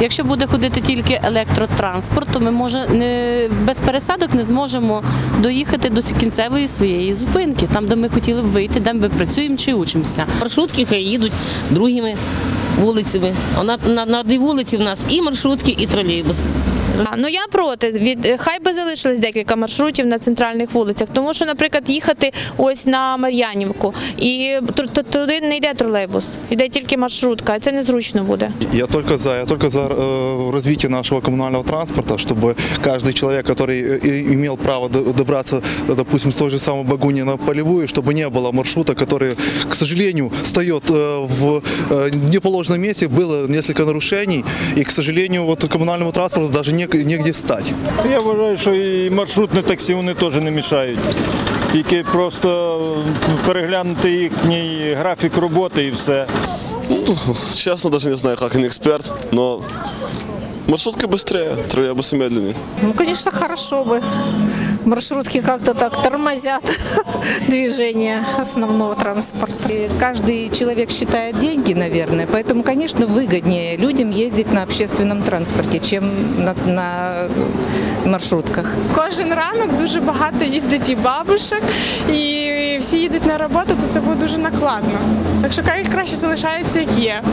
Якщо буде ходити тільки електротранспорт, то ми може не без пересадок не зможемо доїхати до кінцевої своєї зупинки, там, де ми хотіли б вийти, де ми працюємо чи учимося. Маршрутки хай їдуть другими вулицями. А на, на, на одній вулиці в нас і маршрутки, і тролейбуси. А, Ну я проти. Від хай би залишилось декілька маршрутів на центральних вулицях, тому що, наприклад, їхати ось на Мар'янівку і ту- ту- туди не йде тролейбус, йде тільки маршрутка, а це незручно буде. Я только за, я только за э, развитие нашего коммунального транспорта, чтобы каждый человек, который э, и- имел право до- добраться, э, допустим, с той же самой Багуни на Полевую, чтобы не было маршрута, который, к сожалению, встает э, в э, неположенном месте, было несколько нарушений, и, к сожалению, вот коммунальному транспорту даже не- негде стать. Я вважаю, що і маршрутне таксі вони теж не мішають. Тільки просто переглянути їхній графік роботи і все. Честно, даже не знаю, как не эксперт, но маршрутка быстрее, троллейбусы медленнее. Ну, конечно, хорошо бы. Маршрутки как-то так тормозят движение основного транспорта. И Каждый человек считает деньги, наверное, поэтому, конечно, выгоднее людям ездить на общественном транспорте, чем на, на маршрутках. Кожен ранок дуже багато їздить і бабушек, і всі їдуть на роботу, то це буде дуже накладно. Так що хай краще залишається як є.